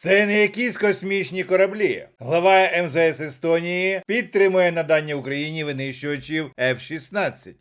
Це не якісь космічні кораблі. Глава МЗС Естонії підтримує надання Україні винищувачів F-16.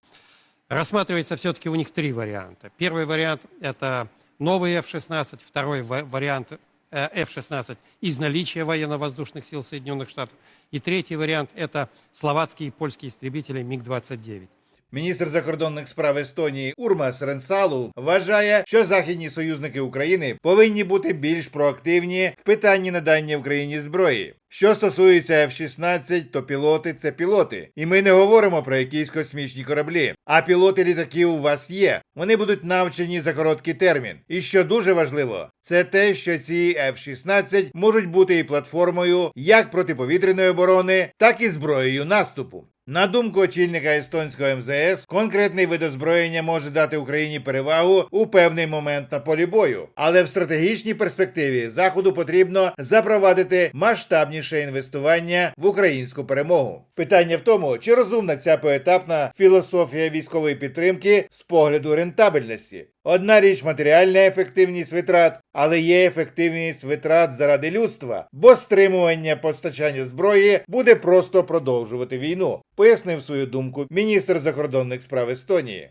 Рассматривается все-таки у них три варианта. Первый вариант – это новый F-16, второй ва- вариант э, F-16 из наличия военно-воздушных сил Соединенных Штатов, и третий вариант – это словацкие и польские истребители МиГ-29. Міністр закордонних справ Естонії Урмас Ренсалу вважає, що західні союзники України повинні бути більш проактивні в питанні надання Україні зброї. Що стосується F-16, то пілоти це пілоти. І ми не говоримо про якісь космічні кораблі. А пілоти літаків у вас є. Вони будуть навчені за короткий термін. І що дуже важливо, це те, що ці F-16 можуть бути і платформою як протиповітряної оборони, так і зброєю наступу. На думку очільника естонського МЗС, конкретний вид озброєння може дати Україні перевагу у певний момент на полі бою. Але в стратегічній перспективі заходу потрібно запровадити масштабніше інвестування в українську перемогу. Питання в тому, чи розумна ця поетапна філософія військової підтримки з погляду рентабельності. Одна річ матеріальна ефективність витрат, але є ефективність витрат заради людства, бо стримування постачання зброї буде просто продовжувати війну, пояснив свою думку міністр закордонних справ Естонії.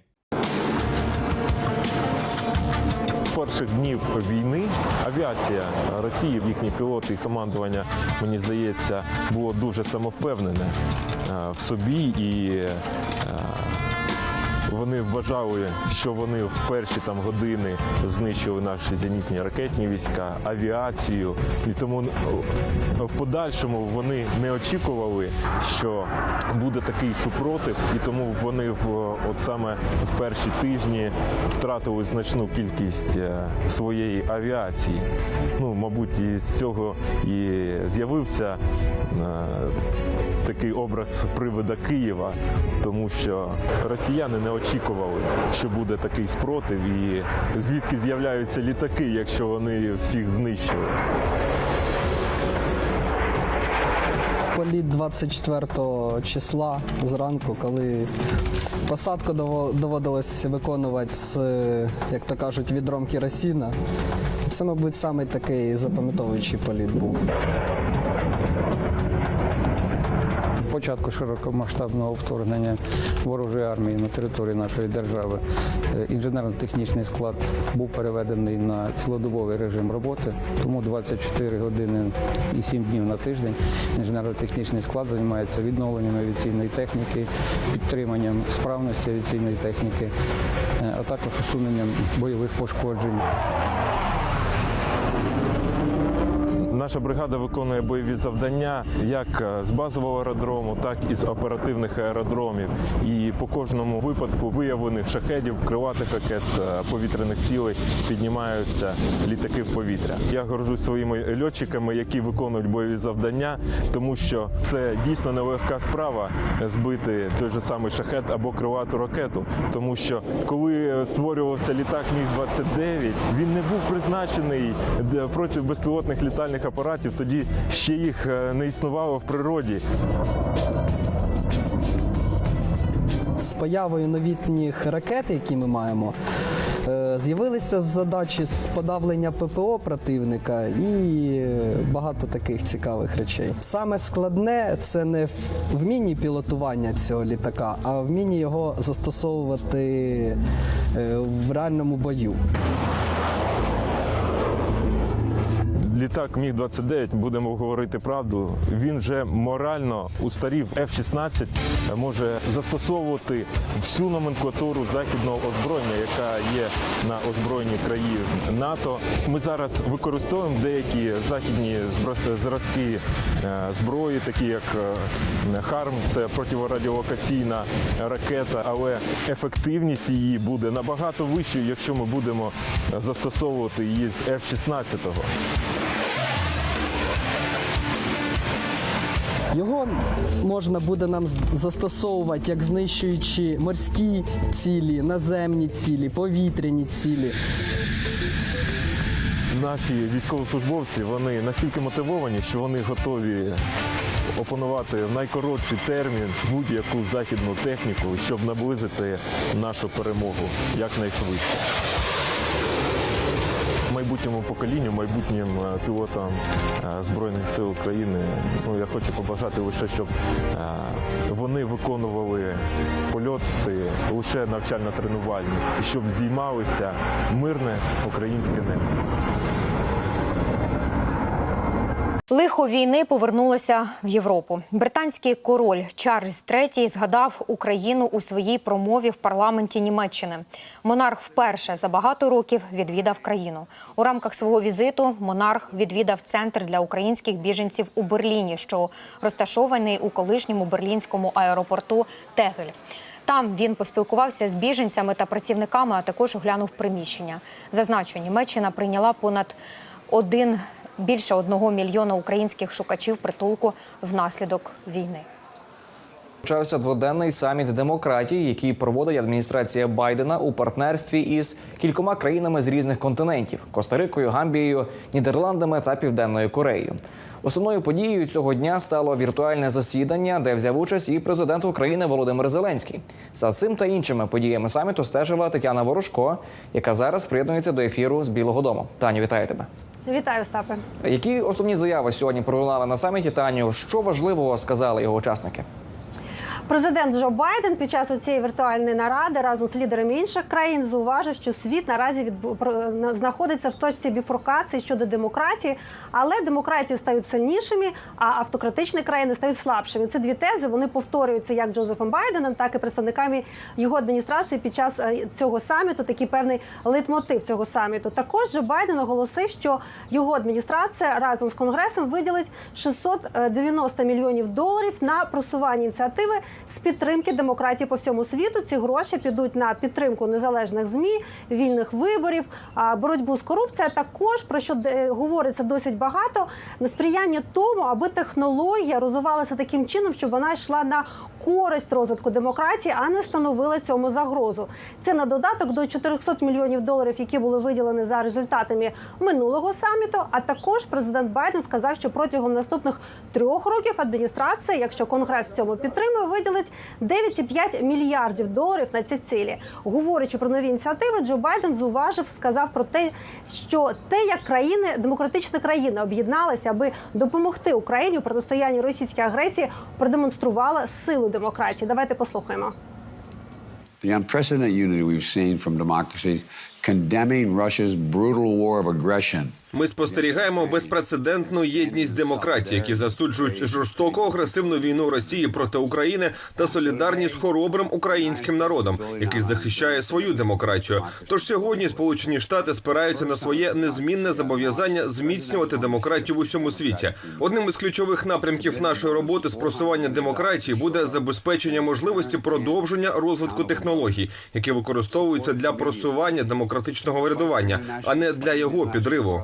Перших днів війни авіація Росії, їхні пілоти і командування, мені здається, було дуже самовпевнене е, в собі і е, вони вважали, що вони в перші там години знищили наші зенітні ракетні війська, авіацію, і тому е, в подальшому вони не очікували, що буде такий супротив, і тому вони в от саме в перші тижні втратили значну кількість е, своєї авіації. Ну, мабуть, і з цього і з'явився е, такий образ привида Києва, тому що росіяни не очікували, що буде такий спротив, і звідки з'являються літаки, якщо вони всіх знищили. Політ 24 числа зранку, коли посадку дово- доводилось виконувати з, як то кажуть, відром керосіна. Це, мабуть, самий такий запам'ятовуючий політ був. Початку широкомасштабного вторгнення ворожої армії на території нашої держави е, інженерно-технічний склад був переведений на цілодобовий режим роботи, тому 24 години і 7 днів на тиждень інженерно-технічний склад займається відновленням авіаційної техніки, підтриманням справності авіаційної техніки, е, а також усуненням бойових пошкоджень. Наша бригада виконує бойові завдання як е, з базового аеродрому, так і з оперативних аеродромів. І по кожному випадку виявлених шахедів, крилатих ракет е, повітряних цілей піднімаються літаки в повітря. Я горжусь своїми льотчиками, які виконують бойові завдання, тому що це дійсно нелегка справа збити той же самий шахет або крилату ракету. Тому що коли створювався літак Міг-29, він не був призначений проти безпілотних літальних апаратів. Тоді ще їх е, не існувало в природі. З появою новітніх ракет, які ми маємо, е, з'явилися задачі з подавлення ППО противника і багато таких цікавих речей. Саме складне це не вмінні пілотування цього літака, а вмінні його застосовувати е, в реальному бою. Літак Міг-29, будемо говорити правду, він вже морально устарів. F-16 може застосовувати всю номенклатуру західного озброєння, яка є на озброєнні країн НАТО. Ми зараз використовуємо деякі західні зразки е, зброї, такі як е, ХАРМ, це противорадіолокаційна ракета, але ефективність її буде набагато вищою, якщо ми будемо застосовувати її з F-16. Його можна буде нам застосовувати як знищуючи морські цілі, наземні цілі, повітряні цілі. Наші військовослужбовці вони настільки мотивовані, що вони готові опанувати в найкоротший термін будь-яку західну техніку, щоб наблизити нашу перемогу якнайшвидше. Майбутньому поколінню, майбутнім е, пілотам е, Збройних сил України, ну я хочу побажати лише, щоб е, вони виконували польоти лише навчально-тренувальні, щоб здіймалося мирне українське небо. Лихо війни повернулося в Європу. Британський король Чарльз III згадав Україну у своїй промові в парламенті Німеччини. Монарх вперше за багато років відвідав країну. У рамках свого візиту монарх відвідав центр для українських біженців у Берліні, що розташований у колишньому берлінському аеропорту Тегель. Там він поспілкувався з біженцями та працівниками, а також оглянув приміщення. Зазначу, Німеччина прийняла понад один більше одного мільйона українських шукачів притулку внаслідок війни. Почався дводенний саміт демократії, який проводить адміністрація Байдена у партнерстві із кількома країнами з різних континентів: Коста-Рикою, Гамбією, Нідерландами та Південною Кореєю. Основною подією цього дня стало віртуальне засідання, де взяв участь і президент України Володимир Зеленський. За цим та іншими подіями саміту стежила Тетяна Ворожко, яка зараз приєднується до ефіру з Білого Дому. Таню, вітаю тебе. Вітаю, Остапе. Які основні заяви сьогодні пролунали на саміті? Таню, що важливого сказали його учасники? Президент Джо Байден під час цієї віртуальної наради разом з лідерами інших країн зауважив, що світ наразі на- знаходиться в точці біфуркації щодо демократії, але демократії стають сильнішими, а автократичні країни стають слабшими. Ці дві тези вони повторюються як Джозефом Байденом, так і представниками його адміністрації під час е, цього саміту. Такий певний лейтмотив цього саміту. Також Джо Байден оголосив, що його адміністрація разом з конгресом виділить 690 мільйонів доларів на просування ініціативи з підтримки демократії по всьому світу. Ці гроші підуть на підтримку незалежних змі, вільних виборів, боротьбу з корупцією. Також про що е, говориться досить багато на сприяння тому, аби технологія розвивалася таким чином, щоб вона йшла на користь розвитку демократії, а не становила цьому загрозу. Це на додаток до 400 мільйонів доларів, які були виділені за результатами минулого саміту. А також президент Байден сказав, що протягом наступних трьох років адміністрація, якщо конгрес в цьому підтримує, виділить 9,5 мільярдів доларів на ці цілі. Говорячи про нові ініціативи, Джо Байден зуважив, сказав про те, що те, як країни, демократичні країни об'єдналися, аби допомогти Україні у протистоянні російській агресії, продемонструвала силу демократії. Давайте послухаємо. The unprecedented unity we've seen from democracies condemning Russia's brutal war of aggression Ми спостерігаємо безпрецедентну єдність демократій, які засуджують жорстоку агресивну війну Росії проти України та солідарні з хоробрим українським народом, який захищає свою демократію. Тож сьогодні Сполучені Штати спираються на своє незмінне зобов'язання зміцнювати демократію в усьому світі. Одним із ключових напрямків нашої роботи з просування демократії буде забезпечення можливості продовження розвитку технологій, які використовуються для просування демократичного врядування, а не для його підриву.